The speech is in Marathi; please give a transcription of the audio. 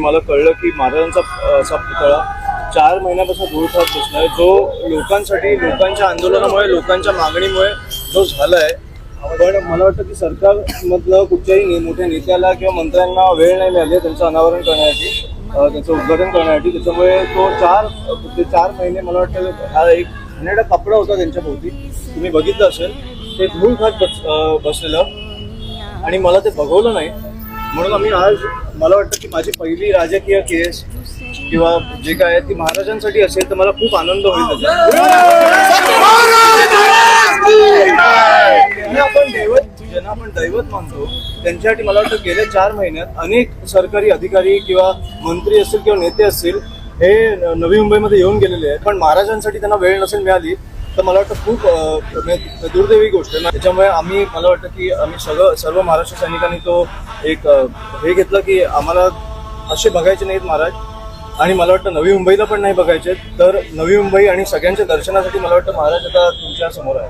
ठेवून. मला कळलं की महाराजांचा असा पुतळा चार महिन्यापासून दूर ठरत बसलाय जो लोकांसाठी लोकांच्या आंदोलनामुळे लोकांच्या मागणीमुळे जो झालाय. पण मला वाटतं की सरकारमधलं कुठच्याही मोठ्या नेत्याला किंवा मंत्र्यांना वेळ नाही मिळाली त्यांचं अनावरण करण्यासाठी त्याचं उद्घाटन करण्यासाठी. त्याच्यामुळे तो चार ते चार महिने मला वाटतं हा एक घाणेरडा कपडा होता त्यांच्या भोवती. तुम्ही बघितलं असेल ते धूळ खात बस बसलेलं. आणि मला ते बघवलं नाही. म्हणून आम्ही आज मला वाटतं की माझी पहिली राजकीय केस किंवा जे काय आहे ती महाराजांसाठी असेल तर मला खूप आनंद होईल त्याचा ज्यांना आपण दैवत ज्यांना आपण दैवत मानतो त्यांच्यासाठी मला वाटतं गेल्या चार महिन्यात अनेक सरकारी अधिकारी किंवा मंत्री असतील किंवा नेते असतील हे न- नवी मुंबईमध्ये येऊन गेलेले आहेत. पण महाराजांसाठी त्यांना वेळ नसेल मिळाली तर मला वाटतं खूप दुर्दैवी गोष्ट आहे त्याच्यामुळे आम्ही मला वाटतं की आम्ही सगळं सर्व महाराष्ट्र सैनिकांनी तो एक हे घेतलं की आम्हाला असे बघायचे नाहीत महाराज. आणि मला वाटतं नवी मुंबईला पण नाही बघायचे. तर नवी मुंबई आणि सगळ्यांच्या दर्शनासाठी मला वाटतं महाराज आता तुमच्यासमोर आहे.